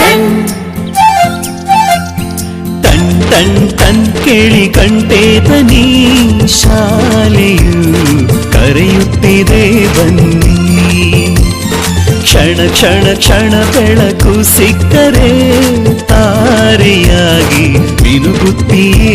Ton ton ton ton ಕೇಳಿ ಕಂಟೇತ ನೀ ಶಾಲೆಯು ಕರೆಯುತ್ತಿದೆ ಬನ್ನಿ. ಕ್ಷಣ ಕ್ಷಣ ಕ್ಷಣ ಬೆಳಕು ಸಿಕ್ಕರೆ ತಾರೆಯಾಗಿ ಮಿನುಗುತ್ತೀಯೇ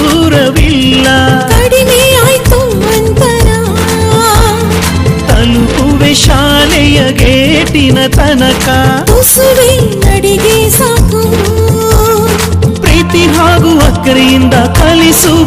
ಶಾಲೆಯ ಗೇಟಿನ ತನಕ. ಉಸಿರಿ ನಡಿಗೆ ಸಾಕು. ಪ್ರೀತಿ ಹಾಗೂ ಅಕ್ಕರೆಯಿಂದ ಕಲಿಸುವ